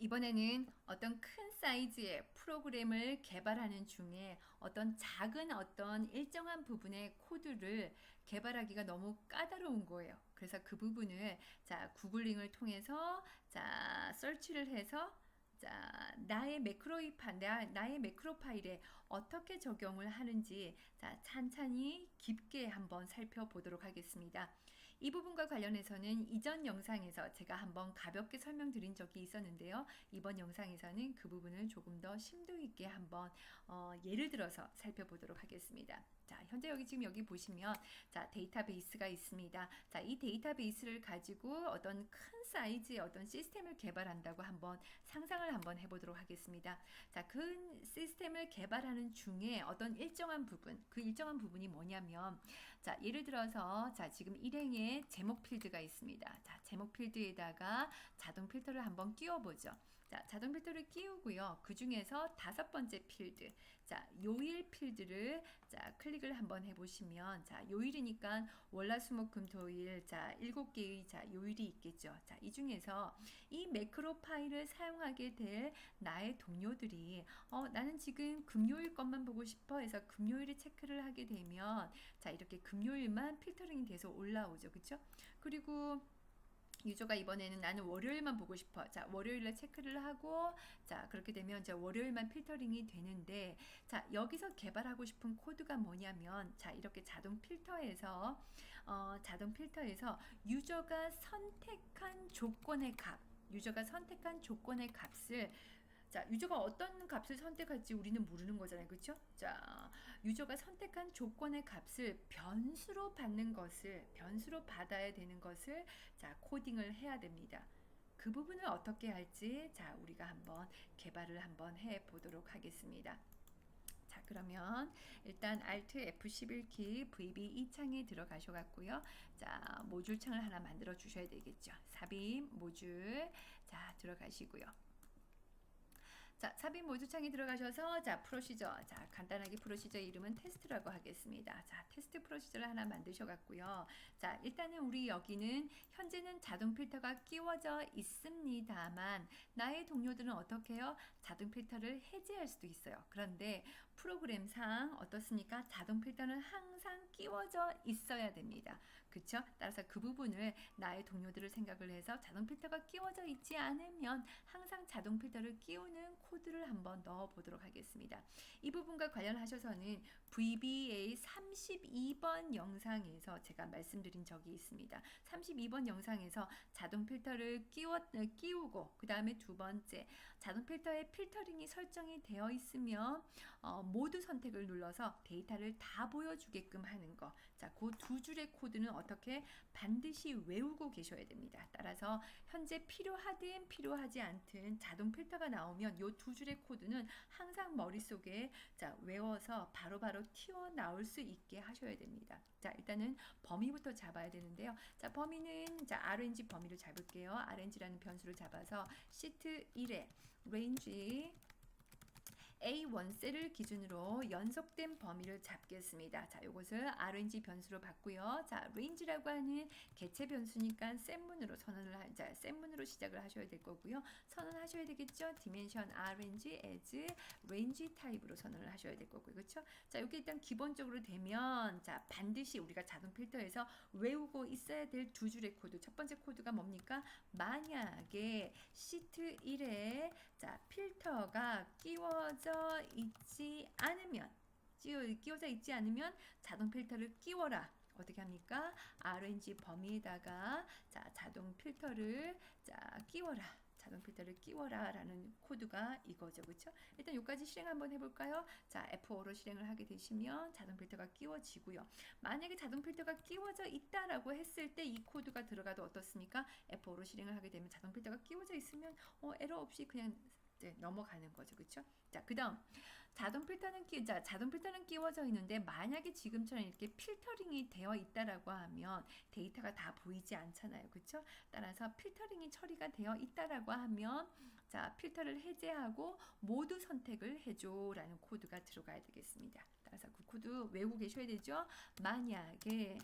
이번에는 어떤 큰 사이즈의 프로그램을 개발하는 중에 어떤 작은 어떤 일정한 부분의 코드를 개발하기가 너무 까다로운 거예요. 그래서 그 부분을 자, 구글링을 통해서 자, 서치를 해서 자, 나의 매크로 파, 나, 나의 매크로 파일에 어떻게 적용을 하는지 자, 찬찬히 깊게 한번 살펴보도록 하겠습니다. 이 부분과 관련해서는 이전 영상에서 제가 한번 가볍게 설명드린 적이 있었는데요. 이번 영상에서는 그 부분을 조금 더 심도 있게 한번 어, 예를 들어서 살펴보도록 하겠습니다. 자, 현재 여기 지금 여기 보시면 자, 데이터베이스가 있습니다. 자, 이 데이터베이스를 가지고 어떤 큰 사이즈의 어떤 시스템을 개발한다고 한번 상상을 한번 해보도록 하겠습니다. 자, 큰 시스템을 개발하는 중에 어떤 일정한 부분, 그 일정한 부분이 뭐냐면 자, 예를 들어서 자, 지금 일행에 제목 필드가 있습니다. 자, 제목 필드에다가 자동 필터를 한번 끼워 보죠. 자, 자동 필터를 끼우고요. 그 중에서 다섯 번째 필드. 자, 요일 필드를 자, 클릭을 한번 해 보시면 자, 요일이니까 월화수목금 토일 자, 일곱 개의 자, 요일이 있겠죠. 자, 이 중에서 이 매크로 파일을 사용하게 될 나의 동료들이 어, 나는 지금 금요일 것만 보고 싶어 해서 금요일을 체크를 하게 되면 자, 이렇게 금요일만 필터링이 돼서 올라오죠. 그렇죠? 그리고 유저가 이번에는 나는 월요일만 보고 싶어. 자, 월요일날 체크를 하고, 자, 그렇게 되면 자, 월요일만 필터링이 되는데, 자, 여기서 개발하고 싶은 코드가 뭐냐면, 자, 이렇게 자동 필터에서, 어, 자동 필터에서 유저가 선택한 조건의 값, 유저가 선택한 조건의 값을 자, 유저가 어떤 값을 선택할지 우리는 모르는 거잖아요. 그렇죠? 자, 유저가 선택한 조건의 값을 변수로 받는 것을 변수로 받아야 되는 것을 자, 코딩을 해야 됩니다. 그 부분을 어떻게 할지 자, 우리가 한번 개발을 한번 해 보도록 하겠습니다. 자 그러면 일단 Alt F11키 VB 2창에 들어가셔 갖고요. 자 모듈 창을 하나 만들어 주셔야 되겠죠. 삽입 모듈 자 들어가시고요. 자, 삽입 모두창에 들어가셔서 자, 프로시저. 자, 간단하게 프로시저 이름은 테스트라고 하겠습니다. 자, 테스트 프로시저를 하나 만드셔 갖고요. 자, 일단은 우리 여기는 현재는 자동 필터가 끼워져 있습니다만 나의 동료들은 어떻게 해요? 자동 필터를 해제할 수도 있어요. 그런데 프로그램상 어떻습니까? 자동 필터는 항상 끼워져 있어야 됩니다. 그렇죠? 따라서 그 부분을 나의 동료들을 생각을 해서 자동 필터가 끼워져 있지 않으면 항상 자동 필터를 끼우는 코드를 한번 넣어 보도록 하겠습니다. 이 부분과 관련하셔서는 VBA 32번 영상에서 제가 말씀드린 적이 있습니다. 32번 영상에서 자동 필터를 끼워, 끼우고 그 다음에 두 번째 자동 필터에 필터링이 설정이 되어 있으면 어, 모두 선택을 눌러서 데이터를 다 보여주게끔 하는 거. 자, 그 두 줄의 코드는 어떻게 반드시 외우고 계셔야 됩니다. 따라서 현재 필요하든 필요하지 않든 자동 필터가 나오면 요두 줄의 코드는 항상 머릿속에 자, 외워서 바로바로 튀어나올 수 있게 하셔야 됩니다. 자, 일단은 범위부터 잡아야 되는데요. 자, 범위는 자, RNG 범위를 잡을게요. RNG라는 변수를 잡아서 시트 1에 range A1셀을 기준으로 연속된 범위를 잡겠습니다. 자, 이것을 RNG 변수로 받고요. 자, range라고 하는 개체 변수니까 셈문으로 선언을 하, 자, 셈문으로 시작을 하셔야 될 거고요. 선언하셔야 되겠죠. dimension RNG as range 타입으로 선언을 하셔야 될 거고요. 그렇죠? 자, 이게 일단 기본적으로 되면 자, 반드시 우리가 자동 필터에서 외우고 있어야 될 두 줄의 코드. 첫 번째 코드가 뭡니까? 만약에 시트 1에 자, 필터가 끼워져 끼워져 있지 않으면 끼워져 있지 않으면 자동 필터를 끼워라. 어떻게 합니까? RNG 범위에다가 자 자동 필터를 자 끼워라. 자동 필터를 끼워라 라는 코드가 이거죠. 그렇죠? 일단 여기까지 실행 한번 해볼까요? 자 F5로 실행을 하게 되시면 자동 필터가 끼워지고요. 만약에 자동 필터가 끼워져 있다라고 했을 때 이 코드가 들어가도 어떻습니까? F5로 실행을 하게 되면 자동 필터가 끼워져 있으면 어, 에러 없이 그냥 이제 넘어가는 거죠. 그렇죠? 자, 그다음 자동 필터는 끼 자, 자동 필터는 끼워져 있는데 만약에 지금처럼 이렇게 필터링이 되어 있다라고 하면 데이터가 다 보이지 않잖아요. 그렇죠? 따라서 필터링이 처리가 되어 있다라고 하면 자, 필터를 해제하고 모두 선택을 해 줘라는 코드가 들어가야 되겠습니다. 따라서 그 코드 외우고 계셔야 되죠. 만약에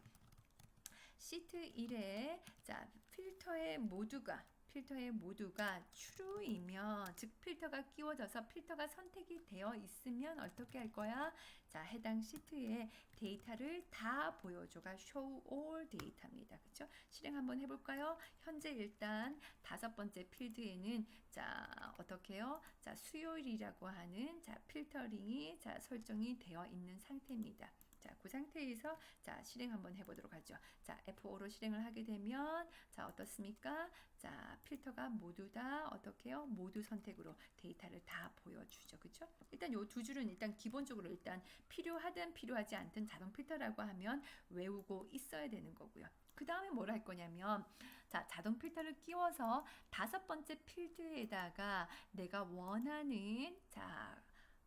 시트 1에 자, 필터의 모두가 필터의 모두가 true이면 즉 필터가 끼워져서 필터가 선택이 되어 있으면 어떻게 할 거야? 자, 해당 시트에 데이터를 다 보여줘가 show all 데이터입니다. 그렇죠? 실행 한번 해 볼까요? 현재 일단 다섯 번째 필드에는 자 어떻게 해요? 자 수요일이라고 하는 자 필터링이 자 설정이 되어 있는 상태입니다. 자, 그 상태에서 자, 실행 한번 해보도록 하죠. 자, F5로 실행을 하게 되면 자, 어떻습니까? 자, 필터가 모두 다 어떻게 해요? 모두 선택으로 데이터를 다 보여주죠. 그쵸? 일단 요 두 줄은 일단 기본적으로 일단 필요하든 필요하지 않든 자동 필터라고 하면 외우고 있어야 되는 거고요. 그 다음에 뭘 할 거냐면 자 자동 필터를 끼워서 다섯 번째 필드에다가 내가 원하는 자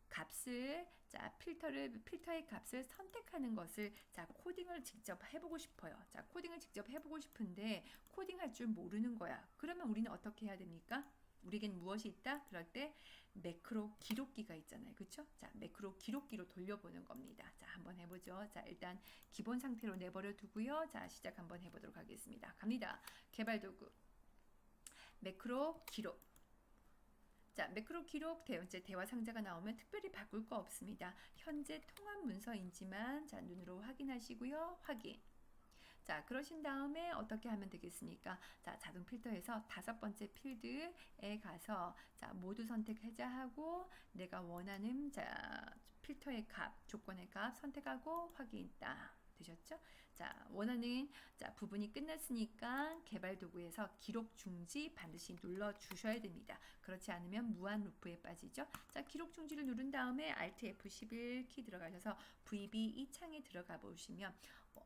값을 자 필터를 필터의 값을 선택하는 것을 자 코딩을 직접 해보고 싶어요. 자 코딩을 직접 해보고 싶은데 코딩할 줄 모르는 거야. 그러면 우리는 어떻게 해야 됩니까? 우리에겐 무엇이 있다? 그럴 때 매크로 기록기가 있잖아요. 그렇죠? 자, 매크로 기록기로 돌려보는 겁니다. 자, 한번 해 보죠. 자, 일단 기본 상태로 내버려 두고요. 자, 시작 한번 해 보도록 하겠습니다. 갑니다. 개발 도구. 매크로 기록. 자, 매크로 기록 대원제 대화 상자가 나오면 특별히 바꿀 거 없습니다. 현재 통합 문서인지만 자, 눈으로 확인하시고요. 확인. 자, 그러신 다음에 어떻게 하면 되겠습니까? 자, 자동 필터에서 다섯 번째 필드에 가서 자, 모두 선택하자 하고 내가 원하는 자, 필터의 값, 조건의 값 선택하고 확인 딱 되셨죠? 자, 원하는 자, 부분이 끝났으니까 개발 도구에서 기록 중지 반드시 눌러 주셔야 됩니다. 그렇지 않으면 무한 루프에 빠지죠. 자, 기록 중지를 누른 다음에 Alt F11 키 들어가셔서 VB 이 창에 들어가 보시면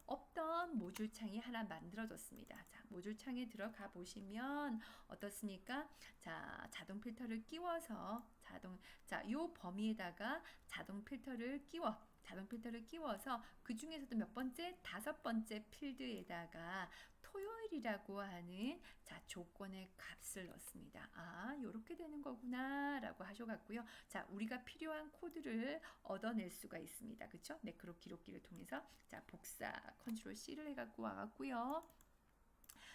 없던 모듈 창이 하나 만들어졌습니다. 자, 모듈 창에 들어가 보시면 어떻습니까? 자, 자동 필터를 끼워서 자동 자, 요 범위에다가 자동 필터를 끼워 자동 필터를 끼워서 그 중에서도 몇 번째 다섯 번째 필드에다가 토요일이라고 하는 자 조건의 값을 넣습니다. 아, 요렇게 되는 거구나라고 하셔갖고요. 자, 우리가 필요한 코드를 얻어낼 수가 있습니다. 그쵸? 매크로 기록기를 통해서 자 복사 컨트롤 C를 해갖고 와갖고요.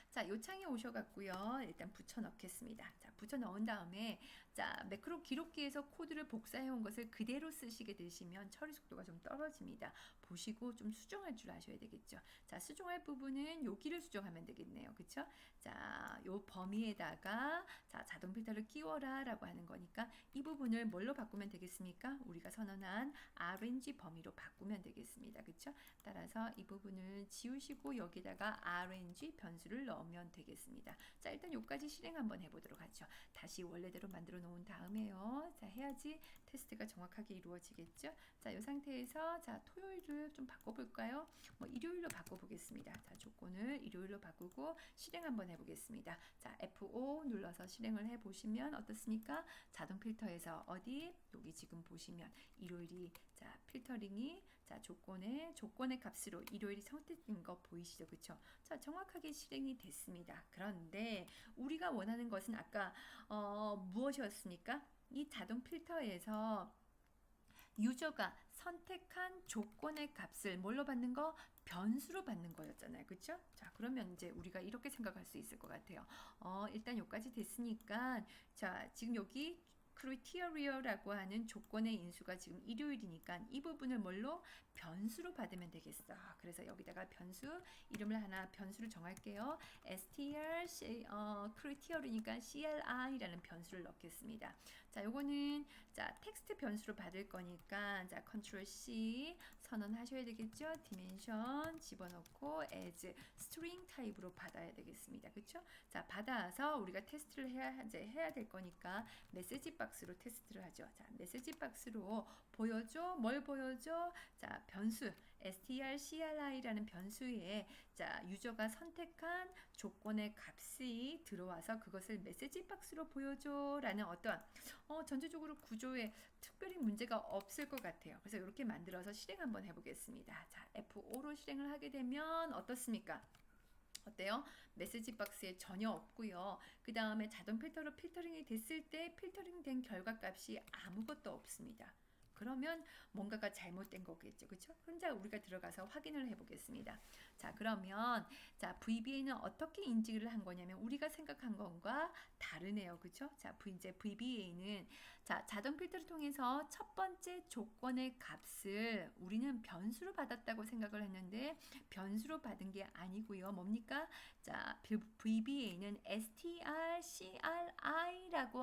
자, 요 창에 오셔갖고요. 일단 붙여 넣겠습니다. 자, 붙여 넣은 다음에 자, 매크로 기록기에서 코드를 복사해 온 것을 그대로 쓰시게 되시면 처리 속도가 좀 떨어집니다. 보시고 좀 수정할 줄 아셔야 되겠죠. 자, 수정할 부분은 여기를 수정하면 되겠네요. 그쵸? 자, 요 범위에다가 자, 자동 필터를 끼워라 라고 하는 거니까 이 부분을 뭘로 바꾸면 되겠습니까? 우리가 선언한 RNG 범위로 바꾸면 되겠습니다. 그쵸? 따라서 이 부분을 지우시고 여기다가 RNG 변수를 넣 으면 되겠습니다. 자, 일단 여기까지 실행 한번 해보도록 하죠. 다시 원래대로 만들어 놓은 다음에요. 자, 해야지 테스트가 정확하게 이루어지겠죠? 자, 이 상태에서 자, 토요일을 좀 바꿔볼까요? 뭐 일요일로 바꿔보겠습니다. 자, 조건을 일요일로 바꾸고 실행 한번 해보겠습니다. 자, F5 눌러서 실행을 해보시면 어떻습니까? 자동 필터에서 어디? 여기 지금 보시면 일요일이 자, 필터링이 자, 조건의 조건의 값으로 일요일이 선택된 거 보이시죠? 그렇죠? 자, 정확하게 실행이 됐습니다. 그런데 우리가 원하는 것은 아까 어, 무엇이었습니까? 이 자동 필터에서 유저가 선택한 조건의 값을 뭘로 받는 거? 변수로 받는 거였잖아요. 그렇죠? 자, 그러면 이제 우리가 이렇게 생각할 수 있을 것 같아요. 어, 일단 여기까지 됐으니까 자, 지금 여기 크리티어리어라고 하는 조건의 인수가 지금 일요일이니까 이 부분을 뭘로 변수로 받으면 되겠어. 그래서 여기다가 변수 이름을 하나 변수를 정할게요. str 어, 크리티어리니까 cri라는 변수를 넣겠습니다. 자, 요거는 자 텍스트 변수로 받을 거니까 자 컨트롤 C 선언하셔야 되겠죠. 디멘션 집어넣고 as string 타입으로 받아야 되겠습니다. 그렇죠? 자 받아서 우리가 테스트를 해야 이제 해야 될 거니까 메시지 박스로 테스트를 하죠. 자 메시지 박스로 보여줘 뭘 보여줘 자 변수 strcri라는 변수에 자 유저가 선택한 조건의 값이 들어와서 그것을 메시지 박스로 보여줘라는 어떤 어, 전체적으로 구조에 특별히 문제가 없을 것 같아요. 그래서 이렇게 만들어서 실행 한번 해보겠습니다. 자 F5로 실행을 하게 되면 어떻습니까? 어때요? 메시지 박스에 전혀 없고요. 그 다음에 자동 필터로 필터링이 됐을 때 필터링 된 결과 값이 아무것도 없습니다. 그러면 뭔가가 잘못된 거겠죠. 그렇죠? 혼자 우리가 들어가서 확인을 해 보겠습니다. 자, 그러면 자, VBA는 어떻게 인지를 한 거냐면 우리가 생각한 것과 다르네요. 그렇죠? 자, 이제 VBA는 자, 자동 필터를 통해서 첫 번째 조건의 값을 우리는 변수로 받았다고 생각을 했는데 변수로 받은 게 아니고요. 뭡니까? 자, VBA는 strcri라고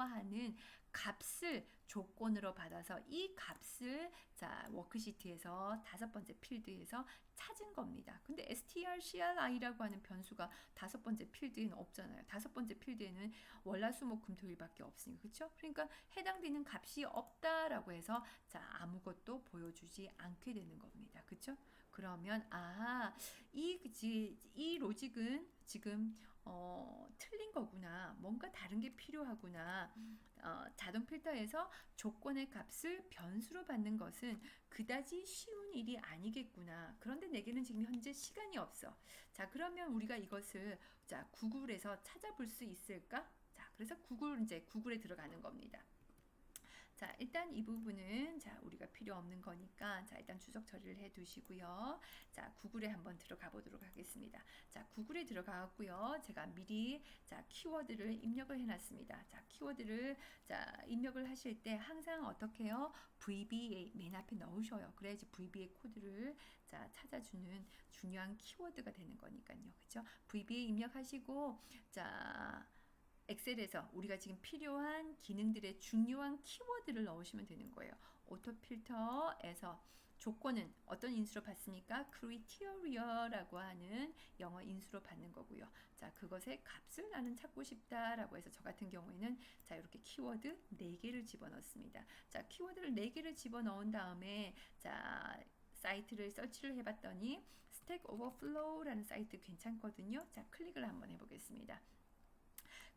하는 값을 조건으로 받아서 이 값을 자 워크시트에서 다섯 번째 필드에서 찾은 겁니다. 근데 strcri라고 하는 변수가 다섯 번째 필드에는 없잖아요. 다섯 번째 필드에는 월화수목금토일밖에 없으니까 그렇죠? 그러니까 해당되는 값이 없다라고 해서 자 아무것도 보여주지 않게 되는 겁니다. 그렇죠? 그러면 아이 이 로직은 지금 어, 틀린 거구나. 뭔가 다른 게 필요하구나. 어, 자동 필터에서 조건의 값을 변수로 받는 것은 그다지 쉬운 일이 아니겠구나. 그런데 내게는 지금 현재 시간이 없어. 자, 그러면 우리가 이것을 자, 구글에서 찾아볼 수 있을까? 자, 그래서 구글 이제 구글에 들어가는 겁니다. 자, 일단 이 부분은 자, 우리가 필요 없는 거니까 자, 일단 주석 처리를 해 두시고요. 자, 구글에 한번 들어가 보도록 하겠습니다. 자, 구글에 들어가고요. 제가 미리 자, 키워드를 입력을 해 놨습니다. 자, 키워드를 자, 입력을 하실 때 항상 어떻게 해요? VBA 맨 앞에 넣으셔요. 그래야지 VBA 코드를 자, 찾아주는 중요한 키워드가 되는 거니까요. 그렇죠? VBA 입력하시고 자, 엑셀에서 우리가 지금 필요한 기능들의 중요한 키워드를 넣으시면 되는 거예요. 오토 필터에서 조건은 어떤 인수로 받습니까? criteria라고 하는 영어 인수로 받는 거고요. 자, 그것의 값을 나는 찾고 싶다라고 해서 저 같은 경우에는 자, 이렇게 키워드 4개를 집어넣습니다. 자, 키워드를 4개를 집어넣은 다음에 자, 사이트를 서치를 해봤더니 스택 오버플로우라는 사이트 괜찮거든요. 자, 클릭을 한번 해보겠습니다.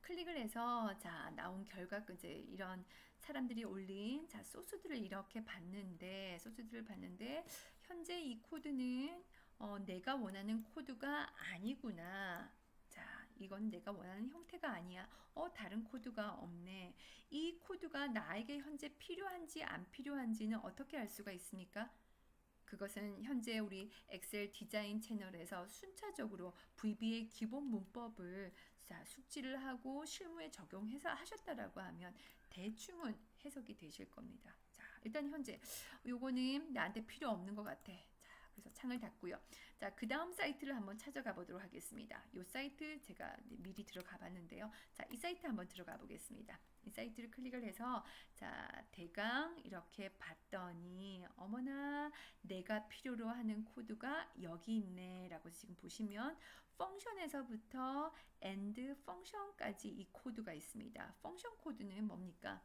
클릭을 해서 자 나온 결과 이제 이런 사람들이 올린 자 소스들을 이렇게 봤는데 소스들을 봤는데 현재 이 코드는 어, 내가 원하는 코드가 아니구나. 자, 이건 내가 원하는 형태가 아니야. 어, 다른 코드가 없네. 이 코드가 나에게 현재 필요한지 안 필요한지는 어떻게 알 수가 있습니까? 그것은 현재 우리 엑셀 디자인 채널에서 순차적으로 VB의 기본 문법을 자, 숙지를 하고 실무에 적용해서 하셨다라고 하면 대충은 해석이 되실 겁니다. 자, 일단 현재 요거는 나한테 필요 없는 것 같아. 자, 그래서 창을 닫고요. 자, 그 다음 사이트를 한번 찾아가 보도록 하겠습니다. 요 사이트 제가 미리 들어가 봤는데요. 자, 이 사이트 한번 들어가 보겠습니다. 이 사이트를 클릭을 해서 자, 대강 이렇게 봤더니 어머나 내가 필요로 하는 코드가 여기 있네라고 지금 보시면 펑션에서부터 end 펑션까지 이 코드가 있습니다. 펑션 코드는 뭡니까?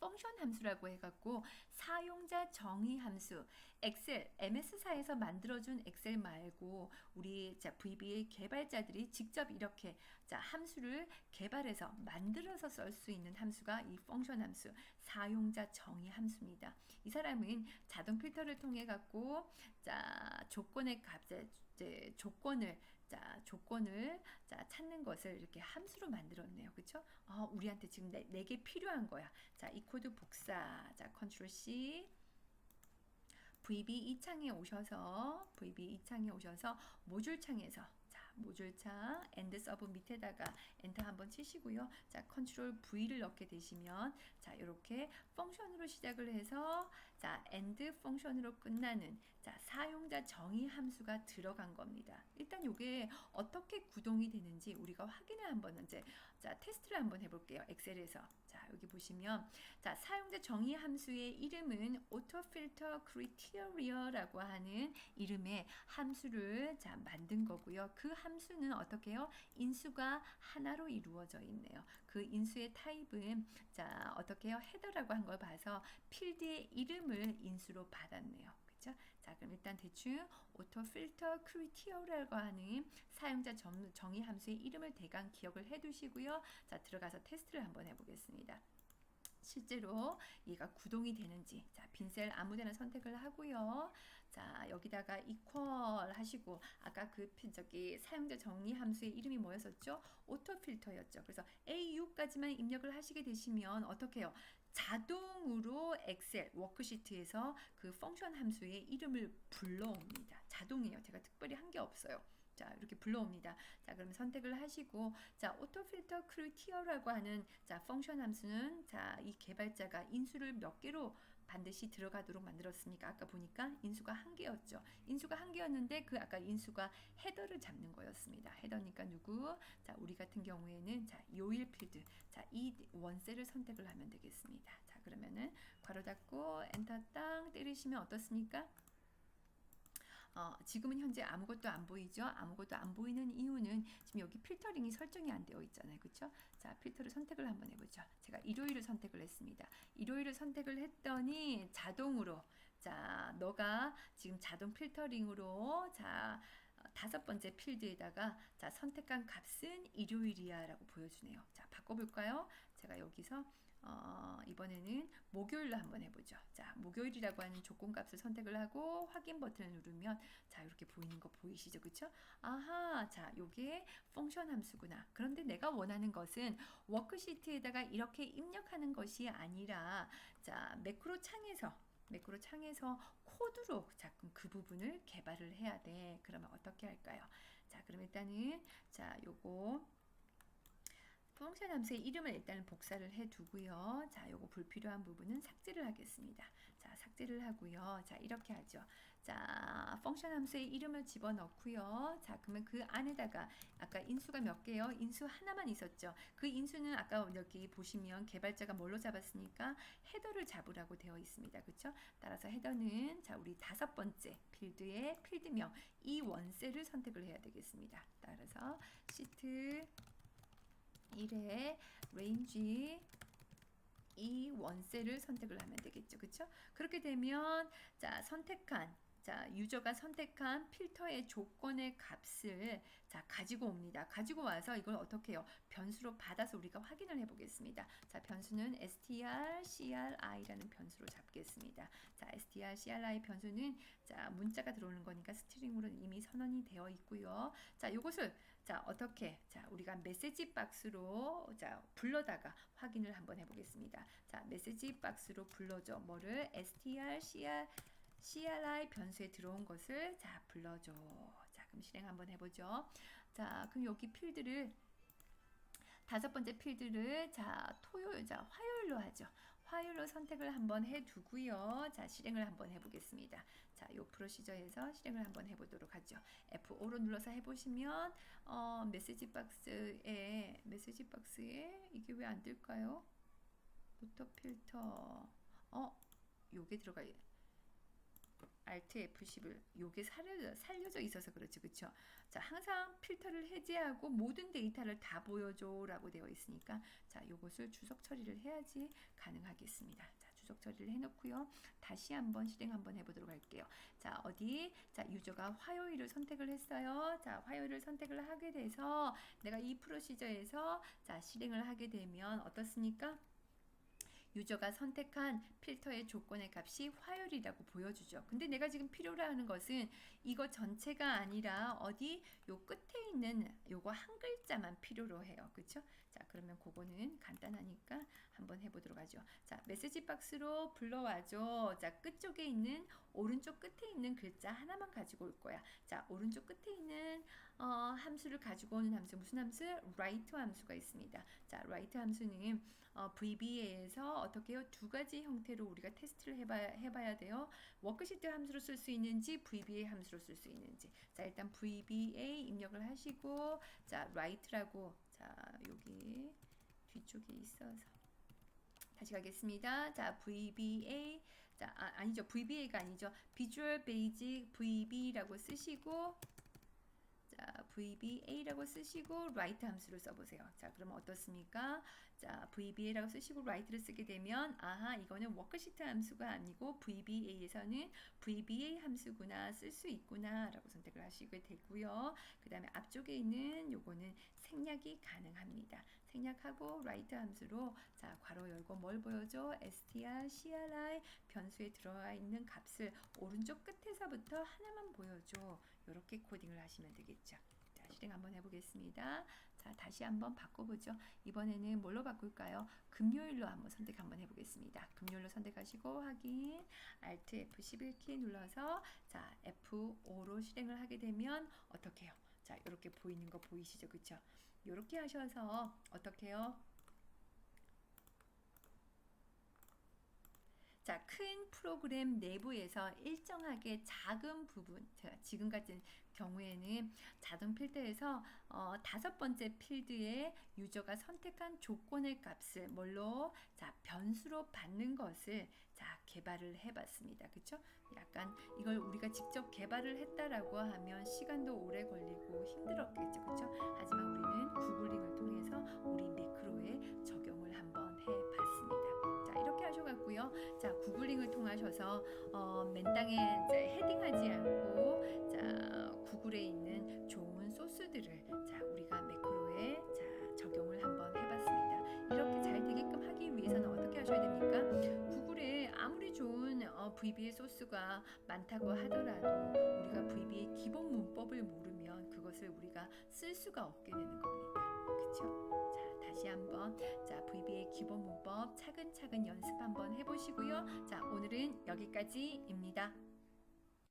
펑션 함수라고 해갖고 사용자 정의 함수 엑셀 MS사에서 만들어준 엑셀 말고 우리 자 VBA 개발자들이 직접 이렇게 자 함수를 개발해서 만들어서 쓸 수 있는 함수가 이 펑션 함수 사용자 정의 함수입니다. 이 사람은 자동 필터를 통해 갖고 자 조건의 값 이제 조건을 자, 조건을 자, 찾는 것을 이렇게 함수로 만들었네요. 그렇죠? 어, 우리한테 지금 내, 내게 필요한 거야. 자, 이 코드 복사. 자, 컨트롤 C VB 2창에 오셔서 VB 2창에 오셔서 모듈 창에서 모듈 창 엔드 서브 밑에다가 엔터 한번 치시고요. 자, 컨트롤 V를 넣게 되시면 자, 이렇게 펑션으로 시작을 해서 자, 엔드 펑션으로 끝나는 자, 사용자 정의 함수가 들어간 겁니다. 일단 이게 어떻게 구동이 되는지 우리가 확인을 한번 이제 자, 테스트를 한번 해 볼게요. 엑셀에서. 자, 여기 보시면 자, 사용자 정의 함수의 이름은 autofilter criteria라고 하는 이름의 함수를 자, 만든 거고요. 그 함수는 어떻게 해요? 인수가 하나로 이루어져 있네요. 그 인수의 타입은 자, 어떻게 해요? 헤더라고 한 걸 봐서 필드의 이름을 인수로 받았네요. 그죠? 자, 그럼 일단 대충 autofilter criteria라고 하는 사용자 정의 함수의 이름을 대강 기억을 해 두시고요. 자, 들어가서 테스트를 한번 해 보겠습니다. 실제로 얘가 구동이 되는지 자 빈셀 아무데나 선택을 하고요. 자 여기다가 equal 하시고 아까 그 피- 저기 사용자 정리 함수의 이름이 뭐였었죠? 오토 필터였죠. 그래서 AU까지만 입력을 하시게 되시면 어떻게 해요? 자동으로 엑셀 워크시트에서 그 펑션 함수의 이름을 불러옵니다. 자동이에요. 제가 특별히 한 게 없어요. 자 이렇게 불러옵니다. 자 그러면 선택을 하시고 자 오토 필터 크루티어라고 하는 자 펑션 함수는 자 이 개발자가 인수를 몇 개로 반드시 들어가도록 만들었으니까 아까 보니까 인수가 한 개였죠. 인수가 한 개였는데 그 아까 인수가 헤더를 잡는 거였습니다. 헤더니까 누구? 자 우리 같은 경우에는 자 요일 필드 자 이 원셀을 선택을 하면 되겠습니다. 자 그러면은 괄호 닫고 엔터 땅 때리시면 어떻습니까? 어, 지금은 현재 아무것도 안 보이죠? 아무것도 안 보이는 이유는 지금 여기 필터링이 설정이 안 되어 있잖아요. 그렇죠? 자, 필터를 선택을 한번 해보죠. 제가 일요일을 선택을 했습니다. 일요일을 선택을 했더니 자동으로 자, 너가 지금 자동 필터링으로 자, 어, 다섯 번째 필드에다가 자, 선택한 값은 일요일이야 라고 보여주네요. 자, 바꿔볼까요? 제가 여기서 어, 이번에는 목요일로 한번 해보죠. 자, 목요일이라고 하는 조건값을 선택을 하고 확인 버튼을 누르면 자, 이렇게 보이는 거 보이시죠? 그쵸? 아하, 자, 요게 펑션 함수구나. 그런데 내가 원하는 것은 워크시트에다가 이렇게 입력하는 것이 아니라 자, 매크로 창에서 매크로 창에서 코드로 자꾸 그 부분을 개발을 해야 돼. 그러면 어떻게 할까요? 자, 그럼 일단은 자, 요거 펑션 함수의 이름을 일단 복사를 해 두고요. 자, 요거 불필요한 부분은 삭제를 하겠습니다. 자, 삭제를 하고요. 자, 이렇게 하죠. 자, 펑션 함수의 이름을 집어넣고요. 자, 그러면 그 안에다가 아까 인수가 몇 개요? 인수 하나만 있었죠. 그 인수는 아까 여기 보시면 개발자가 뭘로 잡았으니까 헤더를 잡으라고 되어 있습니다. 그렇죠? 따라서 헤더는 자, 우리 다섯 번째 필드의 필드명 이 원셀을 선택을 해야 되겠습니다. 따라서 시트 1에 range 이 원셀을 선택을 하면 되겠죠. 그렇죠? 그렇게 되면 자, 선택한 자, 유저가 선택한 필터의 조건의 값을 자, 가지고 옵니다. 가지고 와서 이걸 어떻게 해요? 변수로 받아서 우리가 확인을 해 보겠습니다. 자, 변수는 strcri라는 변수로 잡겠습니다. 자, strcri 변수는 자, 문자가 들어오는 거니까 스트링으로 이미 선언이 되어 있고요. 자, 이것을 자, 어떻게? 자, 우리가 메시지 박스로 자, 불러다가 확인을 한번 해 보겠습니다. 자, 메시지 박스로 불러줘. 뭐를 strcr CLI 변수에 들어온 것을 자 불러줘. 자 그럼 실행 한번 해보죠. 자 그럼 여기 필드를 다섯 번째 필드를 자 토요일 자 화요일로 하죠. 화요일로 선택을 한번 해두고요. 자 실행을 한번 해보겠습니다. 자요 프로시저에서 실행을 한번 해보도록 하죠. F5로 눌러서 해보시면 어, 메시지 박스에 메시지 박스에 이게 왜 안 될까요? 오토 필터 어 요게 들어가 Alt F10을 요게 살려져, 살려져 있어서 그렇죠. 그렇죠? 자, 항상 필터를 해제하고 모든 데이터를 다 보여줘 라고 되어 있으니까 자, 요것을 주석 처리를 해야지 가능하겠습니다. 자, 주석 처리를 해 놓고요. 다시 한번 실행 한번 해 보도록 할게요. 자, 어디? 자, 유저가 화요일을 선택을 했어요. 자, 화요일을 선택을 하게 돼서 내가 이 프로시저에서 자, 실행을 하게 되면 어떻습니까? 유저가 선택한 필터의 조건의 값이 화요일이라고 보여주죠. 근데 내가 지금 필요로 하는 것은 이거 전체가 아니라 어디 요 끝에 있는 요거 한 글자만 필요로 해요. 그쵸? 자, 그러면 그거는 간단하니까 한번 해보도록 하죠. 자, 메시지 박스로 불러와줘. 자, 끝쪽에 있는 오른쪽 끝에 있는 글자 하나만 가지고 올 거야. 자, 오른쪽 끝에 있는 어, 함수를 가지고 오는 함수 무슨 함수? write 함수가 있습니다. 자, write 함수는 어, VBA에서 어떻게 해요? 두 가지 형태로 우리가 테스트를 해봐야, 해봐야 돼요. 워크시트 함수로 쓸 수 있는지 VBA 함수로 쓸 수 있는지. 자, 일단 VBA 입력을 하시고 자, write라고 자, 여기 뒤쪽에 있어서 다시 가겠습니다. 자, VBA 자, 아, 아니죠. VBA가 아니죠. Visual Basic VB라고 쓰시고 자, VBA라고 쓰시고 write 함수를 써보세요. 자, 그러면 어떻습니까? 자, VBA라고 쓰시고 write를 쓰게 되면 아하, 이거는 워크시트 함수가 아니고 VBA에서는 VBA 함수구나 쓸 수 있구나 라고 선택을 하시게 되고요. 그 다음에 앞쪽에 있는 요거는 생략이 가능합니다. 생략하고 write 함수로 자 괄호 열고 뭘 보여줘? str, cri 변수에 들어와 있는 값을 오른쪽 끝에서부터 하나만 보여줘. 이렇게 코딩을 하시면 되겠죠. 자 실행 한번 해보겠습니다. 자 다시 한번 바꿔보죠. 이번에는 뭘로 바꿀까요? 금요일로 한번 선택 한번 해보겠습니다. 금요일로 선택하시고 확인 Alt F11키 눌러서 자 F5로 실행을 하게 되면 어떻게 해요? 자 이렇게 보이는 거 보이시죠? 그쵸? 이렇게 하셔서 어떻게 해요? 자, 큰 프로그램 내부에서 일정하게 작은 부분, 자, 지금 같은 경우에는 자동 필터에서 어, 다섯 번째 필드에 유저가 선택한 조건의 값을 뭘로 자 변수로 받는 것을 자 개발을 해봤습니다. 그렇죠? 약간 이걸 우리가 직접 개발을 했다라고 하면 시간도 오래 걸리고 힘들었겠죠, 그렇죠? 하지만 우리는 하셔갖고요. 자 구글링을 통하셔서 어, 맨땅에 헤딩하지 않고 자 구글에 있는 좋은 소스들을 자 우리가 매크로에 자 적용을 한번 해봤습니다. 이렇게 잘 되게끔 하기 위해서는 어떻게 하셔야 됩니까? 구글에 아무리 좋은 어, VBA 소스가 많다고 하더라도 우리가 VBA 기본 문법을 모르면 그것을 우리가 쓸 수가 없게 되는 겁니다. 그렇죠? 자 다시 한번 자 VBA 기본 문법 차근차근 연습 한번 해보시고요. 자 오늘은 여기까지입니다.